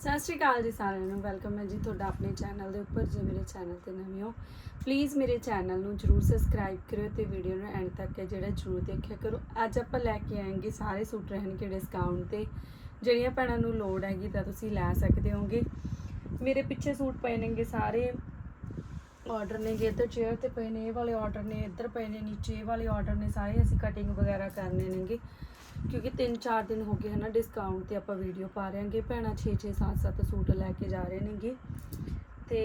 ਸਤਿ ਸ਼੍ਰੀ ਅਕਾਲ ਜੀ ਸਾਰਿਆਂ ਨੂੰ ਵੈਲਕਮ ਹੈ ਜੀ ਤੁਹਾਡਾ ਆਪਣੇ ਚੈਨਲ ਦੇ ਉੱਪਰ ਜੇ ਮੇਰੇ ਚੈਨਲ ਤੇ ਨਵੇਂ ਹੋ। ਪਲੀਜ਼ ਮੇਰੇ ਚੈਨਲ ਨੂੰ ਜਰੂਰ ਸਬਸਕ੍ਰਾਈਬ ਕਰਿਓ ਤੇ ਵੀਡੀਓ ਨੂੰ ਐਂਡ ਤੱਕ ਹੈ ਜਿਹੜਾ ਜਰੂਰ ਦੇਖਿਆ ਕਰੋ। ਅੱਜ ਆਪਾਂ ਲੈ ਕੇ ਆਏਗੇ ਸਾਰੇ ਸੂਟ ਰਹਿਣਗੇ ਡਿਸਕਾਊਂਟ ਤੇ। ਜਿਹੜੀਆਂ ਭੈਣਾਂ ਨੂੰ ਲੋੜ ਹੈਗੀ ਤਾਂ ਤੁਸੀਂ ਲੈ ਸਕਦੇ ਹੋਗੇ। ਮੇਰੇ ਪਿੱਛੇ ਸੂਟ ਪਏ ਨੇਗੇ ਸਾਰੇ। ਆਰਡਰ ਨੇਗੇ, ਇੱਧਰ ਚੇਅਰ ਤੇ ਪਏ ਨੇ, ਇਹ ਵਾਲੇ ਆਰਡਰ ਨੇ, ਇੱਧਰ ਪਏ ਨੇ, ਨੀਚੇ ਇਹ ਵਾਲੇ ਆਰਡਰ ਨੇ ਸਾਰੇ ਅਸੀਂ ਕਟਿੰਗ ਵਗੈਰਾ ਕਰਨੇ ਨੇਗੇ। ਕਿਉਂਕਿ 3-4 ਦਿਨ ਹੋ ਗਏ ਹਨਾ ਡਿਸਕਾਊਂਟ ਤੇ ਆਪਾਂ ਵੀਡੀਓ ਪਾ ਰਹੇ ਹਾਂਗੇ। ਭੈਣਾਂ 6-6 7-7 ਸੂਟ ਲੈ ਕੇ ਜਾ ਰਹੇ ਨੇਗੇ। ਤੇ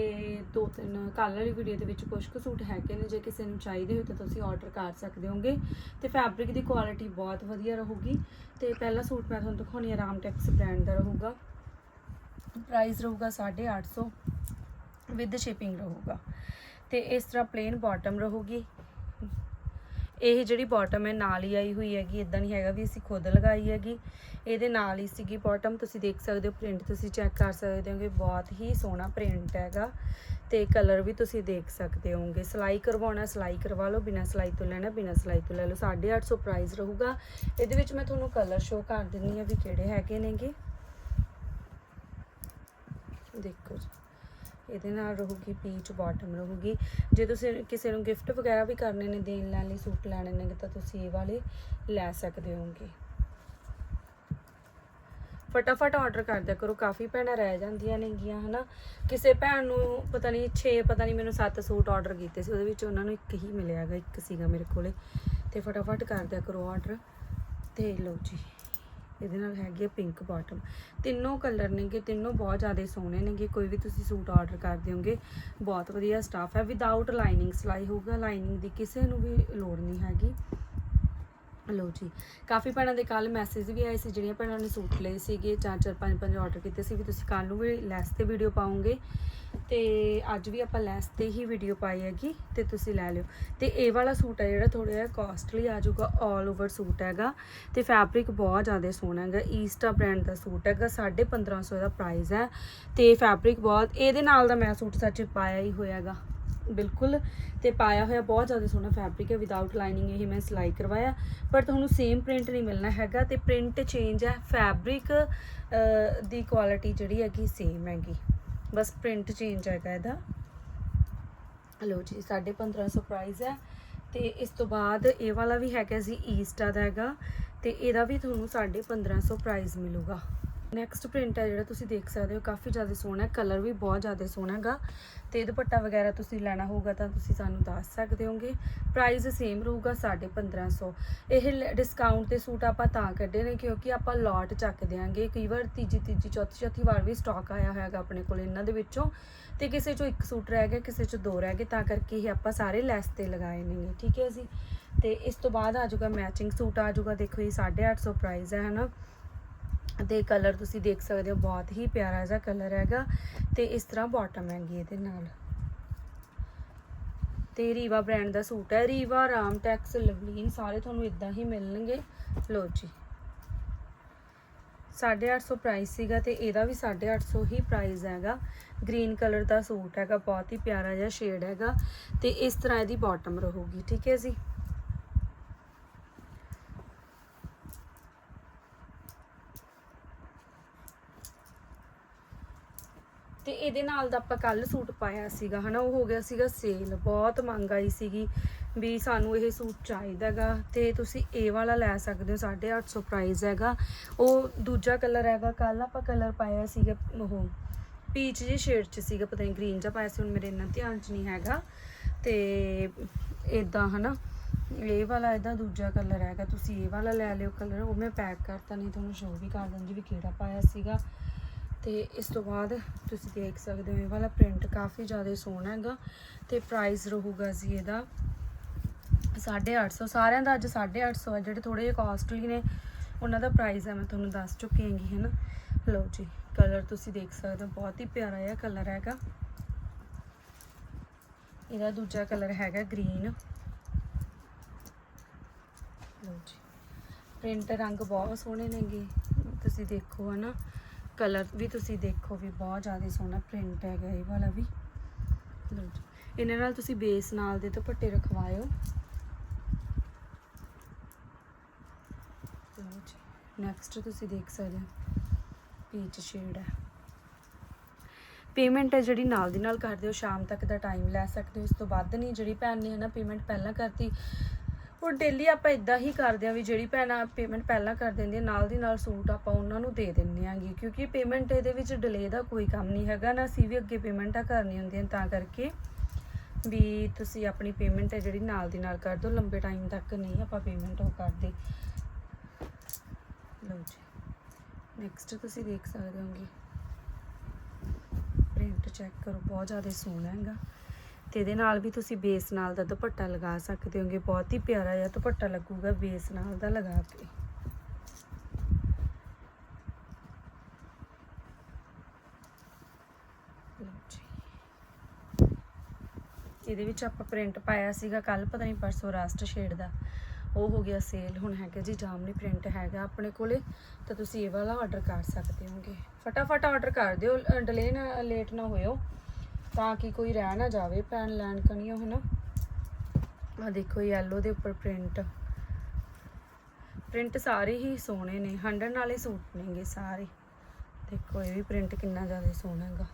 ਦੋ ਤਿੰਨ ਕੱਲ੍ਹ ਵਾਲੀ ਵੀਡੀਓ ਦੇ ਵਿੱਚ ਕੁਝ ਕੁ ਸੂਟ ਹੈਗੇ ਨੇ, ਜੇ ਕਿਸੇ ਨੂੰ ਚਾਹੀਦੇ ਹੋ ਤਾਂ ਤੁਸੀਂ ਆਰਡਰ ਕਰ ਸਕਦੇ ਹੋਗੇ। ਤੇ ਫੈਬਰਿਕ ਦੀ ਕੁਆਲਿਟੀ ਬਹੁਤ ਵਧੀਆ ਰਹੂਗੀ। ਤੇ ਪਹਿਲਾ ਸੂਟ ਮੈਂ ਤੁਹਾਨੂੰ ਦਿਖਾਉਣੀ ਆਰਾਮ ਟੈਕਸ ਬ੍ਰਾਂਡ ਦਾ ਰਹੂਗਾ। ਪ੍ਰਾਈਸ ਰਹੂਗਾ 850 ਵਿਦ ਸ਼ਿਪਿੰਗ ਰਹੂਗਾ। ਤੇ ਇਸ ਤਰ੍ਹਾਂ ਪਲੇਨ ਬਾਟਮ ਰਹੂਗੀ। ਇਹ ਜਿਹੜੀ ਬਾਟਮ ਹੈ, ਨਾਲ ਹੀ ਆਈ ਹੋਈ ਹੈਗੀ ਇਦਾਂ ਨਹੀਂ ਹੈਗਾ ਵੀ ਅਸੀਂ ਖੁਦ ਲਗਾਈ ਹੈਗੀ। ਇਹਦੇ ਨਾਲ ਹੀ ਸੀਗੀ ਬਾਟਮ ਤੁਸੀਂ ਦੇਖ ਸਕਦੇ ਹੋ ਪ੍ਰਿੰਟ ਤੁਸੀਂ ਚੈੱਕ ਕਰ ਸਕਦੇ ਹੋਗੇ, ਬਹੁਤ ਹੀ ਸੋਹਣਾ ਪ੍ਰਿੰਟ ਹੈਗਾ। ਤੇ ਕਲਰ ਵੀ ਤੁਸੀਂ ਦੇਖ ਸਕਦੇ ਹੋਗੇ। ਸਿਲਾਈ ਕਰਵਾਉਣਾ, ਸਿਲਾਈ ਕਰਵਾ ਲਓ, ਬਿਨਾਂ ਸਿਲਾਈ ਤੋਂ ਲੈਣਾ, ਬਿਨਾਂ ਸਿਲਾਈ ਤੋਂ ਲੈ ਲਓ 850 ਪ੍ਰਾਈਸ ਰਹੂਗਾ। ਇਹਦੇ ਵਿੱਚ ਮੈਂ ਤੁਹਾਨੂੰ ਕਲਰ ਸ਼ੋ ਕਰ ਦਿੰਨੀ ਆ ਵੀ ਕਿਹੜੇ ਹੈਗੇ ਨੇਗੇ। ਦੇਖੋ ਜੀ। ਇਹਦੇ ਨਾਲ ਰਹੂਗੀ ਪੀਚ ਬਾਟਮ ਰਹੂਗੀ। ਜੇ ਤੁਸੀਂ ਕਿਸੇ ਨੂੰ ਗਿਫਟ ਵਗੈਰਾ ਵੀ ਕਰਨੇ ਨੇ ਦੇਣ ਲੈਣ ਲਈ, ਸੂਟ ਲੈਣੇ ਨੇ, ਤਾਂ ਤੁਸੀਂ ਇਹ ਵਾਲੇ ਲੈ ਸਕਦੇ ਹੋਗੇ ਫਟਾਫਟ ਆਰਡਰ ਕਰ ਦਿਆ ਕਰੋ। ਕਾਫੀ ਭੈਣਾਂ ਰਹਿ ਜਾਂਦੀਆਂ ਨੇਗੀਆਂ, ਹਨਾ। ਕਿਸੇ ਭੈਣ ਨੂੰ ਪਤਾ ਨਹੀਂ 6 ਪਤਾ ਨਹੀਂ ਮੈਨੂੰ 7 ਸੂਟ ਆਰਡਰ ਕੀਤੇ ਸੀ, ਉਹਦੇ ਵਿੱਚ ਉਹਨਾਂ ਨੂੰ ਇੱਕ ਹੀ ਮਿਲਿਆਗਾ ਇੱਕ ਸੀਗਾ ਮੇਰੇ ਕੋਲੇ। ਤੇ ਫਟਾਫਟ ਕਰ ਦਿਆ ਕਰੋ ਆਰਡਰ ਤੇ ਲਓ ਜੀ। ਇਹਦੇ ਨਾਲ ਹੈਗੀ ਪਿੰਕ ਬਾਟਮ ਤਿੰਨੋਂ ਕਲਰ ਨੇਗੇ, ਤਿੰਨੋਂ ਬਹੁਤ ਜ਼ਿਆਦਾ ਸੋਹਣੇ ਨੇਗੇ, ਕੋਈ ਵੀ ਤੁਸੀਂ ਸੂਟ ਆਰਡਰ ਕਰ ਹੋਗੇ ਬਹੁਤ ਵਧੀਆ ਸਟਾਫ ਹੈ। ਵਿਦਆਊਟ ਲਾਈਨਿੰਗ ਸਿਲਾਈ ਹੋਊਗਾ ਲਾਈਨਿੰਗ ਦੀ ਕਿਸੇ ਨੂੰ ਵੀ ਲੋੜ ਨਹੀਂ ਹੈਗੀ। ਲੋ ਜੀ। ਕਾਫੀ ਭੈਣਾਂ ਦੇ ਕੱਲ ਮੈਸੇਜ ਵੀ ਆਏ ਸੀ, ਜਿਹੜੀਆਂ ਭੈਣਾਂ ਨੇ ਸੂਟ ਲਏ ਸੀਗੇ, ਚਾਰ ਚਾਰ, ਪੰਜ ਪੰਜ ਆਰਡਰ ਕੀਤੇ ਸੀ ਵੀ ਤੁਸੀਂ ਕੱਲ ਨੂੰ ਵੀ ਲੈਸ ਤੇ ਵੀਡੀਓ ਪਾਉਂਗੇ ਤੇ ਅੱਜ ਵੀ ਆਪਾਂ ਲੈਸ ਤੇ ਹੀ ਵੀਡੀਓ ਪਾਈ ਹੈਗੀ, ਤੇ ਤੁਸੀਂ ਲੈ ਲਿਓ। ਤੇ ਇਹ ਵਾਲਾ ਸੂਟ ਹੈ ਜਿਹੜਾ ਥੋੜਾ ਜਿਹਾ ਕਾਸਟਲੀ ਆ ਜਾਊਗਾ 올 ਓਵਰ ਸੂਟ ਹੈਗਾ। ਤੇ ਫੈਬਰਿਕ ਬਹੁਤ ਜ਼ਿਆਦਾ ਸੋਹਣਾ ਹੈਗਾ ਈਸਟਾ ਬ੍ਰਾਂਡ ਦਾ ਸੂਟ ਹੈਗਾ 1550 ਦਾ ਪ੍ਰਾਈਸ ਹੈ। ਤੇ ਫੈਬਰਿਕ ਬਹੁਤ, ਇਹਦੇ ਨਾਲ ਦਾ ਮੈਂ ਸੂਟ ਸੱਚ ਪਾਇਆ ਹੀ ਹੋਇਆ ਹੈਗਾ। ਬਿਲਕੁਲ, ਤੇ ਪਾਇਆ ਹੋਇਆ ਬਹੁਤ ਜ਼ਿਆਦਾ ਸੋਹਣਾ ਫੈਬਰਿਕ ਹੈ ਵਿਦਆਊਟ ਲਾਈਨਿੰਗ ਇਹ ਮੈਂ ਸਿਲਾਈ ਕਰਵਾਇਆ। ਪਰ ਤੁਹਾਨੂੰ ਸੇਮ ਪ੍ਰਿੰਟ ਨਹੀਂ ਮਿਲਣਾ ਹੈਗਾ, ਤੇ ਪ੍ਰਿੰਟ ਚੇਂਜ ਹੈ ਫੈਬਰਿਕ ਦੀ ਕੁਆਲਿਟੀ ਜਿਹੜੀ ਹੈਗੀ ਸੇਮ ਹੈਗੀ। ਬਸ ਪ੍ਰਿੰਟ ਚੇਂਜ ਹੈਗਾ ਇਹਦਾ। ਹਲੋ ਜੀ 1550 ਪ੍ਰਾਈਸ ਹੈ, ਤੇ ਇਸ ਤੋਂ ਬਾਅਦ ਇਹ ਵਾਲਾ ਵੀ ਹੈਗਾ ਜੀ ਈਸਟਾ ਦਾ ਹੈਗਾ, ਤੇ ਇਹਦਾ ਵੀ ਤੁਹਾਨੂੰ 1550 ਪ੍ਰਾਈਸ ਮਿਲੂਗਾ। ਨੈਕਸਟ ਪ੍ਰਿੰਟ ਹੈ ਜਿਹੜਾ ਤੁਸੀਂ ਦੇਖ ਸਕਦੇ ਹੋ, ਕਾਫੀ ਜ਼ਿਆਦਾ ਸੋਹਣਾ ਹੈ ਕਲਰ ਵੀ ਬਹੁਤ ਜ਼ਿਆਦਾ ਸੋਹਣਾ ਹੈਗਾ। ਤੇ ਦੁਪੱਟਾ ਵਗੈਰਾ ਤੁਸੀਂ ਲੈਣਾ ਹੋਊਗਾ ਤਾਂ ਤੁਸੀਂ ਸਾਨੂੰ ਦੱਸ ਸਕਦੇ ਹੋਗੇ। ਪ੍ਰਾਈਸ ਸੇਮ ਰਹੂਗਾ 1550 ਇਹ ਡਿਸਕਾਊਂਟ ਤੇ ਸੂਟ ਆਪਾਂ ਤਾਂ ਕੱਢੇ ਨੇ ਕਿਉਂਕਿ ਆਪਾਂ ਲੋਟ ਚੱਕ ਦਿਆਂਗੇ। ਕਈ ਵਾਰ ਤੀਜੀ ਤੀਜੀ, ਚੌਥੀ ਚੌਥੀ ਵਾਰ ਵੀ ਸਟਾਕ ਆਇਆ ਹੋਇਆਗਾ ਆਪਣੇ ਕੋਲ ਇਹਨਾਂ ਦੇ ਵਿੱਚੋਂ। ਤੇ ਕਿਸੇ ਚੋਂ ਇੱਕ ਸੂਟ ਰਹਿ ਗਿਆ, ਕਿਸੇ ਚੋਂ ਦੋ ਰਹਿ ਗਏ, ਤਾਂ ਕਰਕੇ ਇਹ ਆਪਾਂ ਸਾਰੇ ਲੈਸ ਤੇ ਲਗਾਏ ਨੇਗੇ ਠੀਕ ਹੈ ਜੀ। ਤੇ ਇਸ ਤੋਂ ਬਾਅਦ ਆ ਜਾਊਗਾ ਮੈਚਿੰਗ ਸੂਟ ਆ ਜਾਊਗਾ। ਦੇਖੋ ਇਹ 850 ਪ੍ਰਾਈਸ ਹੈ, ਹਨਾ। ਤੇ ਕਲਰ ਤੁਸੀਂ ਦੇਖ ਸਕਦੇ ਹੋ, ਬਹੁਤ ਹੀ ਪਿਆਰਾ ਜਿਹਾ ਕਲਰ ਹੈਗਾ ਤੇ ਇਸ ਤਰ੍ਹਾਂ ਬਾਟਮ ਹੈਗੀ ਇਹਦੇ ਨਾਲ। ਤੇ ਰੀਵਾ ਬ੍ਰਾਂਡ ਦਾ ਸੂਟ ਹੈ ਰੀਵਾ ਰਾਮਟੈਕਸ ਲਵਲੀਨ ਸਾਰੇ ਤੁਹਾਨੂੰ ਇਦਾਂ ਹੀ ਮਿਲਣਗੇ। ਲੋ ਜੀ। 850 ਪ੍ਰਾਈਸ ਸੀਗਾ ਤੇ ਇਹਦਾ ਵੀ 850 ਹੀ ਪ੍ਰਾਈਸ ਹੈਗਾ। ਗ੍ਰੀਨ ਕਲਰ ਦਾ ਸੂਟ ਹੈਗਾ, ਬਹੁਤ ਹੀ ਪਿਆਰਾ ਜਿਹਾ ਸ਼ੇਡ ਹੈਗਾ ਤੇ ਇਸ ਤਰ੍ਹਾਂ ਇਹਦੀ ਬਾਟਮ ਰਹੂਗੀ, ਠੀਕ ਹੈ ਜੀ ਤੇ ਇਹਦੇ ਨਾਲ ਦਾ ਆਪਾਂ ਕੱਲ ਸੂਟ ਪਾਇਆ ਸੀਗਾ, ਹਨਾ, ਉਹ ਹੋ ਗਿਆ ਸੀਗਾ ਸੇਲ ਬਹੁਤ ਮੰਗ ਆਈ ਸੀਗੀ ਵੀ ਸਾਨੂੰ ਇਹ ਸੂਟ ਚਾਹੀਦਾਗਾ ਤੇ ਤੁਸੀਂ ਇਹ ਵਾਲਾ ਲੈ ਸਕਦੇ ਹੋ 850 ਪ੍ਰਾਈਸ ਹੈਗਾ। ਉਹ ਦੂਜਾ ਕਲਰ ਹੈਗਾ ਕੱਲ ਆਪਾਂ ਕਲਰ ਪਾਇਆ ਸੀਗਾ ਉਹ ਪੀਚ ਜੀ ਸ਼ੇਡ ਚ ਸੀਗਾ, ਪਤਾ ਨਹੀਂ ਗ੍ਰੀਨ ਜਿਹਾ ਪਾਇਆ ਸੀ, ਹੁਣ ਮੇਰੇ ਇੰਨਾ ਧਿਆਨ ਚ ਨਹੀਂ ਹੈਗਾ। ਤੇ ਇਦਾਂ ਹਨਾ, ਇਹ ਵਾਲਾ ਇਹਦਾ ਦੂਜਾ ਕਲਰ ਹੈਗਾ, ਤੁਸੀਂ ਇਹ ਵਾਲਾ ਲੈ ਲਿਓ ਕਲਰ ਉਹ ਮੈਂ ਪੈਕ ਕਰਤਾ, ਨਹੀਂ ਤੁਹਾਨੂੰ ਸ਼ੋਅ ਵੀ ਕਰ ਦਿੰਦੀ ਵੀ ਕਿਹੜਾ ਪਾਇਆ ਸੀਗਾ। ਤੇ ਇਸ ਤੋਂ ਬਾਅਦ ਤੁਸੀਂ ਦੇਖ ਸਕਦੇ ਹੋ ਇਹ ਵਾਲਾ ਪ੍ਰਿੰਟ ਕਾਫੀ ਜ਼ਿਆਦਾ ਸੋਹਣਾ ਹੈਗਾ ਤੇ ਪ੍ਰਾਈਸ ਰਹੂਗਾ ਜੀ ਇਹਦਾ 850 ਸਾਰਿਆਂ ਦਾ ਅੱਜ 850 ਹੈ ਜਿਹੜੇ ਥੋੜੇ ਜਿਹਾ ਕਾਸਟਲੀ ਨੇ, ਉਹਨਾਂ ਦਾ ਪ੍ਰਾਈਸ ਹੈ ਮੈਂ ਤੁਹਾਨੂੰ ਦੱਸ ਚੁੱਕੀ ਹੈਗੀ, ਹੈ ਨਾ? ਲਓ ਜੀ ਕਲਰ ਤੁਸੀਂ ਦੇਖ ਸਕਦੇ ਹੋ, ਬਹੁਤ ਹੀ ਪਿਆਰਾ ਜਿਹਾ ਕਲਰ ਹੈਗਾ। ਇਹਦਾ ਦੂਜਾ ਕਲਰ ਹੈਗਾ ਗ੍ਰੀਨ ਲਓ ਜੀ ਪ੍ਰਿੰਟ ਰੰਗ ਬਹੁਤ ਸੋਹਣੇ ਨੇਗੇ, ਤੁਸੀਂ ਦੇਖੋ ਹਨਾ ਕਲਰ ਵੀ ਤੁਸੀਂ ਦੇਖੋ ਵੀ ਬਹੁਤ ਜ਼ਿਆਦਾ ਸੋਹਣਾ ਪ੍ਰਿੰਟ ਹੈਗਾ ਇਹ ਵਾਲਾ ਵੀ। ਲਓ ਜੀ, ਇਹਨਾਂ ਨਾਲ ਤੁਸੀਂ ਬੇਸ ਨਾਲ ਦੇ ਦੁਪੱਟੇ ਰਖਵਾਇਓ। ਲਓ ਜੀ ਨੈਕਸਟ ਤੁਸੀਂ ਦੇਖ ਸਕਦੇ ਹੋ ਪੀਚ ਸ਼ੇਡ ਹੈ। ਪੇਮੈਂਟ ਹੈ ਜਿਹੜੀ ਨਾਲ ਦੀ ਨਾਲ ਕਰ ਦਿਓ, ਸ਼ਾਮ ਤੱਕ ਦਾ ਟਾਈਮ ਲੈ ਸਕਦੇ ਹੋ। ਇਸ ਤੋਂ ਵੱਧ ਨਹੀਂ, ਜਿਹੜੀ ਭੈਣ ਨੇ ਹਨਾ ਪੇਮੈਂਟ ਪਹਿਲਾਂ ਕਰਤੀ ਉਹ ਡੇਲੀ ਆਪਾਂ ਇਦਾਂ ਹੀ ਕਰਦੇ ਆ ਵੀ ਜਿਹੜੀ ਭੈਣਾਂ ਪੇਮੈਂਟ ਪਹਿਲਾਂ ਕਰ ਦਿੰਦੀ ਆ ਨਾਲ ਦੀ ਨਾਲ ਸੂਟ ਆਪਾਂ ਉਹਨਾਂ ਨੂੰ ਦੇ ਦਿੰਦੇ ਆਂਗੇ ਕਿਉਂਕਿ ਪੇਮੈਂਟ ਇਹਦੇ ਵਿੱਚ ਡਿਲੇ ਦਾ ਕੋਈ ਕੰਮ ਨਹੀਂ ਹੈਗਾ, ਨਾ ਅਸੀਂ ਵੀ ਅੱਗੇ ਪੇਮੈਂਟਾਂ ਕਰਨੀ ਹੁੰਦੀਆਂ ਤਾਂ ਕਰਕੇ ਵੀ ਤੁਸੀਂ ਆਪਣੀ ਪੇਮੈਂਟ ਹੈ ਜਿਹੜੀ ਨਾਲ ਦੀ ਨਾਲ ਕਰ ਦਿਓ, ਲੰਬੇ ਟਾਈਮ ਤੱਕ ਨਹੀਂ ਆਪਾਂ ਪੇਮੈਂਟ ਉਹ ਕਰਦੇ। ਲਓ ਜੀ ਨੈਕਸਟ ਤੁਸੀਂ ਦੇਖ ਸਕਦੇ ਹੋਗੇ। ਪ੍ਰਿੰਟ ਚੈੱਕ ਕਰੋ, ਬਹੁਤ ਜ਼ਿਆਦਾ ਸੋਹਣਾ ਹੈਗਾ। ਤੇ ਇਹਦੇ ਨਾਲ ਵੀ ਤੁਸੀਂ ਬੇਸ ਨਾਲ ਦਾ ਦੁਪੱਟਾ ਲਗਾ ਸਕਦੇ ਹੋਗੇ। ਬਹੁਤ ਹੀ ਪਿਆਰਾ ਜਿਹਾ ਦੁਪੱਟਾ ਲੱਗੂਗਾ ਬੇਸ ਨਾਲ ਦਾ ਲਗਾ ਕੇ। ਇਹਦੇ ਵਿੱਚ ਆਪਾਂ ਪ੍ਰਿੰਟ ਪਾਇਆ ਸੀਗਾ ਕੱਲ ਪਤਾ ਨਹੀਂ ਪਰਸੋਂ ਰਾਸਟ ਸ਼ੇਡ ਦਾ। ਉਹ ਹੋ ਗਿਆ ਸੇਲ, ਹੁਣ ਹੈਗਾ ਜੀ ਜਾਮਨੀ ਪ੍ਰਿੰਟ ਹੈਗਾ ਆਪਣੇ ਕੋਲੇ, ਤਾਂ ਤੁਸੀਂ ਇਹ ਵਾਲਾ ਆਰਡਰ ਕਰ ਸਕਦੇ ਹੋਗੇ। ਫਟਾਫਟ ਆਰਡਰ ਕਰ ਦਿਓ ਡਿਲੇ ਨਾ ਲੇਟ ਨਾ ਹੋਇਓ। ਤਾਂ ਕਿ ਕੋਈ ਰਹਿ ਨਾ ਜਾਵੇ, ਪੈਣ ਲੈਣ ਕਣੀਓ ਹੈ ਨਾ ਆ ਦੇਖੋ ਯੈਲੋ ਦੇ ਉੱਪਰ ਪ੍ਰਿੰਟ ਪ੍ਰਿੰਟ ਸਾਰੇ ਹੀ ਸੋਹਣੇ ਨੇ, ਹੰਡਣ ਵਾਲੇ ਸੂਟ ਨੇਗੇ ਸਾਰੇ। ਦੇਖੋ, ਇਹ ਵੀ ਪ੍ਰਿੰਟ ਕਿੰਨਾ ਜ਼ਿਆਦਾ ਸੋਹਣਾ ਹੈਗਾ।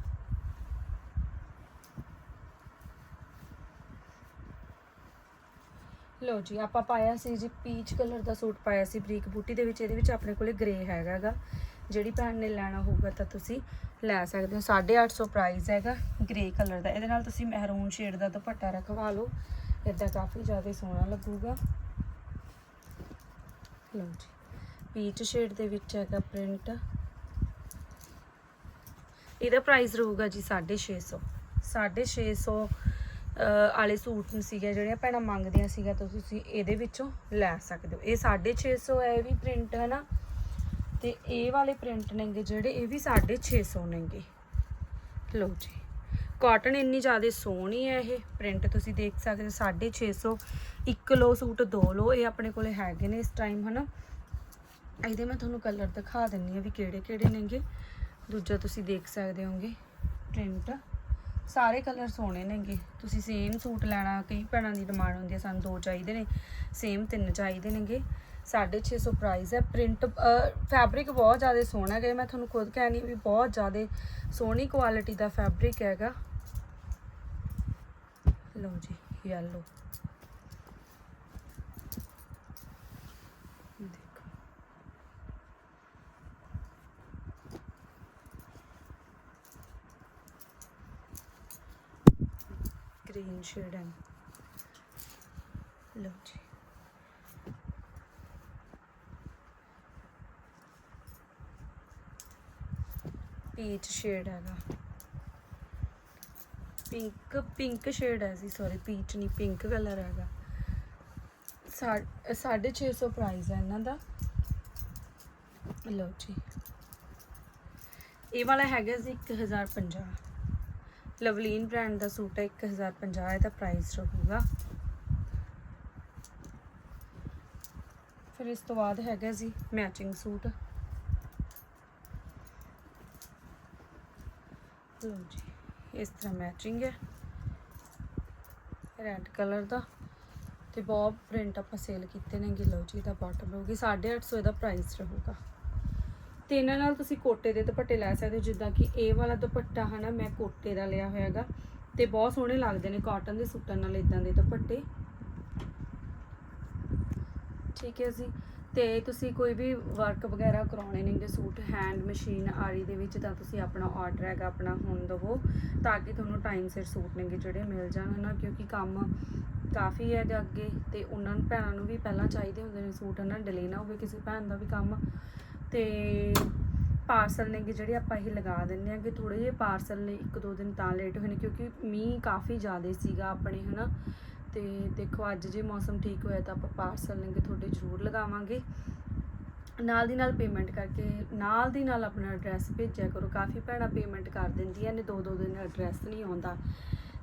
ਲੋ ਜੀ, ਆਪਾਂ ਪਾਇਆ ਸੀ ਜੀ ਪੀਚ ਕਲਰ ਦਾ ਸੂਟ, ਪਾਇਆ ਸੀ ਬਰੀਕ ਬੂਟੀ ਦੇ ਵਿੱਚ, ਇਹਦੇ ਵਿੱਚ ਆਪਣੇ ਕੋਲੇ ਗ੍ਰੇ ਹੈਗਾਗਾ ਜਿਹੜੀ ਭੈਣ ਨੇ ਲੈਣਾ ਹੋਊਗਾ ਤਾਂ ਤੁਸੀਂ ਲੈ ਸਕਦੇ ਹੋ। 850 ਪ੍ਰਾਈਸ ਹੈਗਾ ਗ੍ਰੇ ਕਲਰ ਦਾ। ਇਹਦੇ ਨਾਲ ਤੁਸੀਂ ਮਹਿਰੂਨ ਸ਼ੇਡ ਦਾ ਦੁਪੱਟਾ ਰਖਵਾ ਲਓ। ਇਦਾਂ ਕਾਫੀ ਜ਼ਿਆਦਾ ਸੋਹਣਾ ਲੱਗੂਗਾ। ਲਓ ਜੀ ਪੀਚ ਸ਼ੇਡ ਦੇ ਵਿੱਚ ਹੈਗਾ ਪ੍ਰਿੰਟ ਇਹਦਾ ਪ੍ਰਾਈਸ ਰਹੂਗਾ ਜੀ 650 650 ਵਾਲੇ ਸੂਟ ਸੀਗੇ, ਜਿਹੜੀਆਂ ਭੈਣਾਂ ਮੰਗਦੀਆਂ ਸੀਗਾ ਤਾਂ ਤੁਸੀਂ ਇਹਦੇ ਵਿੱਚੋਂ ਲੈ ਸਕਦੇ ਹੋ। ਇਹ 650 ਹੈ, ਇਹ ਵੀ ਪ੍ਰਿੰਟ ਹੈ ਨਾ ਤੇ ਇਹ ਵਾਲੇ ਪ੍ਰਿੰਟ ਨੇਗੇ ਜਿਹੜੇ, ਇਹ ਵੀ 650 ਨੇਗੇ। ਲਓ ਜੀ ਕਾਟਨ ਇੰਨੀ ਜ਼ਿਆਦਾ ਸੋਹਣੀ ਹੈ ਇਹ ਪ੍ਰਿੰਟ, ਤੁਸੀਂ ਦੇਖ ਸਕਦੇ ਹੋ 650 ਇੱਕ ਲੋ ਸੂਟ, ਦੋ ਲੋ ਇਹ ਆਪਣੇ ਕੋਲੇ ਹੈਗੇ ਨੇ ਇਸ ਟਾਈਮ ਹਨਾ। ਇਹਦੇ ਮੈਂ ਤੁਹਾਨੂੰ ਕਲਰ ਦਿਖਾ ਦਿੰਨੀ ਆ ਵੀ ਕਿਹੜੇ ਕਿਹੜੇ ਨੇਗੇ। ਦੂਜਾ ਤੁਸੀਂ ਦੇਖ ਸਕਦੇ ਹੋਗੇ ਪ੍ਰਿੰਟ ਸਾਰੇ ਕਲਰ ਸੋਹਣੇ ਨੇਗੇ। ਤੁਸੀਂ ਸੇਮ ਸੂਟ ਲੈਣਾ, ਕਈ ਭੈਣਾਂ ਦੀ ਡਿਮਾਂਡ ਹੁੰਦੀ ਹੈ, ਸਾਨੂੰ ਦੋ ਚਾਹੀਦੇ ਨੇ ਸੇਮ ਤਿੰਨ ਚਾਹੀਦੇ ਨੇਗੇ। 650 ਪ੍ਰਾਈਸ ਹੈ। ਪ੍ਰਿੰਟ ਫੈਬਰਿਕ ਬਹੁਤ ਜ਼ਿਆਦਾ ਸੋਹਣਾ ਹੈਗਾ। ਮੈਂ ਤੁਹਾਨੂੰ ਖੁਦ ਕਹਿਣੀ ਵੀ ਬਹੁਤ ਜ਼ਿਆਦਾ ਸੋਹਣੀ ਕੁਆਲਿਟੀ ਦਾ ਫੈਬਰਿਕ ਹੈਗਾ। ਲਓ ਜੀ ਯੈਲੋ ਗ੍ਰੀਨ ਸ਼ੇਡ ਹੈ। ਲਓ ਜੀ। ਪੀਚ ਸ਼ੇਡ ਹੈਗਾ। ਪਿੰਕ ਪਿੰਕ ਸ਼ੇਡ ਹੈ ਜੀ ਸੌਰੀ ਪੀਚ ਨਹੀਂ ਪਿੰਕ ਕਲਰ ਹੈਗਾ। 650 ਪ੍ਰਾਈਸ ਹੈ ਇਹਨਾਂ ਦਾ। ਲਓ ਜੀ। ਇਹ ਵਾਲਾ ਹੈਗਾ ਜੀ 1050 ਲਵਲੀਨ ਬ੍ਰਾਂਡ ਦਾ ਸੂਟ ਹੈ 1050 ਇਹਦਾ ਪ੍ਰਾਈਸ ਰਹੂਗਾ। ਫਿਰ ਇਸ ਤੋਂ ਬਾਅਦ ਹੈਗਾ ਜੀ ਮੈਚਿੰਗ ਸੂਟ। ਲਓ ਜੀ, ਇਸ ਤਰ੍ਹਾਂ ਮੈਚਿੰਗ ਹੈ। ਰੈੱਡ ਕਲਰ ਦਾ। ਤੇ ਬਹੁਤ ਪ੍ਰਿੰਟ ਆਪਾਂ ਸੇਲ ਕੀਤੇ ਨੇਗੇ। ਲਓ ਜੀ, ਇਹਦਾ ਬਾਟਮ ਰਹੂਗੀ। 850 ਇਹਦਾ ਪ੍ਰਾਈਸ ਰਹੂਗਾ। ਤੇ ਇਹਨਾਂ ਨਾਲ ਤੁਸੀਂ ਕੋਟੇ ਦੇ ਦੁਪੱਟੇ ਲੈ ਸਕਦੇ ਹੋ। ਜਿੱਦਾਂ ਕਿ ਇਹ ਵਾਲਾ ਦੁਪੱਟਾ, ਹਨਾ, ਮੈਂ ਕੋਟੇ ਦਾ ਲਿਆ ਹੋਇਆਗਾ ਤੇ ਬਹੁਤ ਸੋਹਣੇ ਲੱਗਦੇ ਨੇ ਕਾਟਨ ਦੇ ਸੂਟਾਂ ਨਾਲ ਇਦਾਂ ਦੇ ਦੁਪੱਟੇ। ਠੀਕ ਹੈ ਜੀ। ਤੇ ਤੁਸੀਂ ਕੋਈ ਵੀ ਵਰਕ ਵਗੈਰਾ ਕਰਾਉਣੇ ਨੇਗੇ ਸੂਟ ਹੈਂਡ ਮਸ਼ੀਨ ਆਰੀ ਦੇ ਵਿੱਚ ਤਾਂ ਤੁਸੀਂ ਆਪਣਾ ਆਰਡਰ ਹੈਗਾ, ਆਪਣਾ ਹੁਣ ਦਵੋ, ਤਾਂ ਕਿ ਤੁਹਾਨੂੰ ਟਾਈਮ ਸਿਰ ਸੂਟ ਨੇਗੇ ਜਿਹੜੇ ਮਿਲ ਜਾਣ, ਹਨਾ? ਕਿਉਂਕਿ ਕੰਮ ਕਾਫੀ ਹੈਗਾ ਅੱਗੇ ਤੇ ਉਹਨਾਂ ਨੂੰ, ਭੈਣਾਂ ਨੂੰ ਵੀ ਪਹਿਲਾਂ ਚਾਹੀਦੇ ਹੁੰਦੇ ਨੇ ਸੂਟ, ਹਨਾ? ਡਿਲੇ ਨਾ ਹੋਵੇ ਕਿਸੇ ਭੈਣ ਦਾ ਵੀ ਕੰਮ। ਤੇ ਪਾਰਸਲ ਨੇ ਕਿ ਜਿਹੜੇ ਆਪਾਂ ਇਹ ਲਗਾ ਦਿੰਦੇ ਆ ਕਿ ਥੋੜੇ ਜਿਹੇ ਪਾਰਸਲ ਨੇ, ਇੱਕ ਦੋ ਦਿਨ ਤਾਂ ਲੇਟ ਹੋਏ ਨੇ, ਕਿਉਂਕਿ ਮੀਂਹ ਕਾਫੀ ਜ਼ਿਆਦਾ ਸੀਗਾ ਆਪਣੇ, ਹਨਾ? ਤੇ ਦੇਖੋ ਅੱਜ ਜੇ ਮੌਸਮ ਠੀਕ ਹੋਇਆ ਤਾਂ ਆਪਾਂ ਪਾਰਸਲ ਨੇ ਤੁਹਾਡੇ ਜ਼ਰੂਰ ਲਗਾਵਾਂਗੇ। ਨਾਲ ਦੀ ਨਾਲ ਪੇਮੈਂਟ ਕਰਕੇ ਨਾਲ ਦੀ ਨਾਲ ਆਪਣਾ ਐਡਰੈਸ ਭੇਜਿਆ ਕਰੋ। ਕਾਫੀ ਭੈਣਾਂ ਪੇਮੈਂਟ ਕਰ ਦਿੰਦੀਆਂ ਨੇ ਦੋ ਦੋ ਦਿਨ ਐਡਰੈਸ ਨਹੀਂ ਆਉਂਦਾ।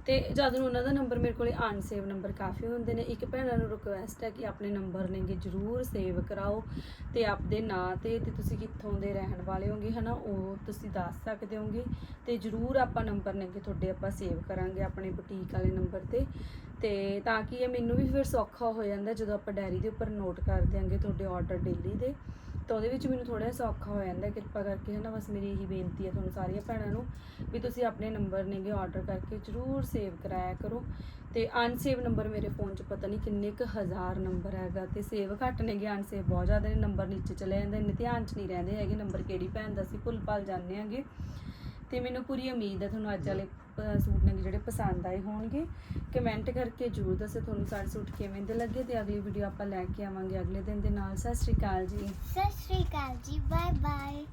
ਤੇ ਜਦ ਨੂੰ ਉਹਨਾਂ ਦਾ ਨੰਬਰ ਮੇਰੇ ਕੋਲੇ ਅਨਸੇਵ ਨੰਬਰ ਕਾਫੀ ਹੁੰਦੇ ਨੇ, ਇੱਕ ਭੈਣਾਂ ਨੂੰ ਰਿਕੁਐਸਟ ਹੈ ਕਿ ਆਪਣੇ ਨੰਬਰ ਨੇਗੇ ਜਰੂਰ ਸੇਵ ਕਰਾਓ ਤੇ ਆਪਦੇ ਨਾਂ ਤੇ ਤੇ ਤੁਸੀਂ ਕਿੱਥੋਂ ਦੇ ਰਹਿਣ ਵਾਲੇ ਹੋਗੇ, ਹਨਾ, ਉਹ ਤੁਸੀਂ ਦੱਸ ਸਕਦੇ ਹੋਗੇ ਤੇ ਜਰੂਰ ਆਪਾਂ ਨੰਬਰ ਨੇਗੇ ਤੁਹਾਡੇ ਆਪਾਂ ਸੇਵ ਕਰਾਂਗੇ ਆਪਣੇ ਬੁਟੀਕ ਵਾਲੇ ਨੰਬਰ ਤੇ। ਤੇ ਤਾਂ ਕਿ ਇਹ ਮੈਨੂੰ ਵੀ ਫਿਰ ਸੌਖਾ ਹੋ ਜਾਂਦਾ ਜਦੋਂ ਆਪਾਂ ਡਾਇਰੀ ਦੇ ਉੱਪਰ ਨੋਟ ਕਰ ਦਿਆਂਗੇ ਤੁਹਾਡੇ ਆਰਡਰ ਡੇਲੀ ਦੇ। ਤਾਂ ਉਹਦੇ ਵਿੱਚ ਮੈਨੂੰ ਥੋੜਾ ਜਿਹਾ ਸੌਖਾ ਹੋ ਜਾਂਦਾ, ਕਿਰਪਾ ਕਰਕੇ ਹਨਾ, ਬਸ ਮੇਰੀ ਇਹੀ ਬੇਨਤੀ ਹੈ ਤੁਹਾਨੂੰ ਸਾਰੀਆਂ ਭੈਣਾਂ ਨੂੰ ਵੀ ਤੁਸੀਂ ਆਪਣੇ ਨੰਬਰ ਨੇਗੇ ਆਰਡਰ ਕਰਕੇ ਜਰੂਰ ਸੇਵ ਕਰਾਇਆ ਕਰੋ। ਤੇ ਅਨਸੇਵ ਨੰਬਰ ਮੇਰੇ ਫੋਨ 'ਚ ਪਤਾ ਨਹੀਂ ਕਿੰਨੇ ਕੁ ਹਜ਼ਾਰ ਨੰਬਰ ਹੈਗਾ ਤੇ ਸੇਵ ਘੱਟ ਨੇਗੇ ਅਨਸੇਵ ਬਹੁਤ ਜ਼ਿਆਦਾ ਨੇ, ਨੰਬਰ ਨੀਚੇ ਚਲੇ ਜਾਂਦੇ ਨੇ, ਧਿਆਨ 'ਚ ਨਹੀਂ ਰਹਿੰਦੇ ਹੈਗੇ ਨੰਬਰ ਕਿਹੜੀ ਭੈਣ ਦਾ ਸੀ ਭੁੱਲ ਭੱਲ ਜਾਂਦੇ ਹੈਗੇ। ਤੇ ਮੈਨੂੰ ਪੂਰੀ ਉਮੀਦ ਹੈ ਤੁਹਾਨੂੰ ਅੱਜ ਵਾਲੇ ਸੂਟ ਨੇ ਜਿਹੜੇ ਪਸੰਦ ਆਏ ਹੋਣਗੇ। ਕਮੈਂਟ ਕਰਕੇ ਜਰੂਰ ਦੱਸੋ ਤੁਹਾਨੂੰ ਸਾਰੇ ਸੂਟ ਕਿਵੇਂ ਦੇ ਲੱਗੇ ਤੇ ਅਗਲੀ ਵੀਡੀਓ ਆਪਾਂ ਲੈ ਕੇ ਆਵਾਂਗੇ ਅਗਲੇ ਦਿਨ ਦੇ ਨਾਲ। ਸਤਿ ਸ਼੍ਰੀ ਅਕਾਲ ਜੀ। ਸਤਿ ਸ਼੍ਰੀ ਅਕਾਲ ਜੀ। Bye bye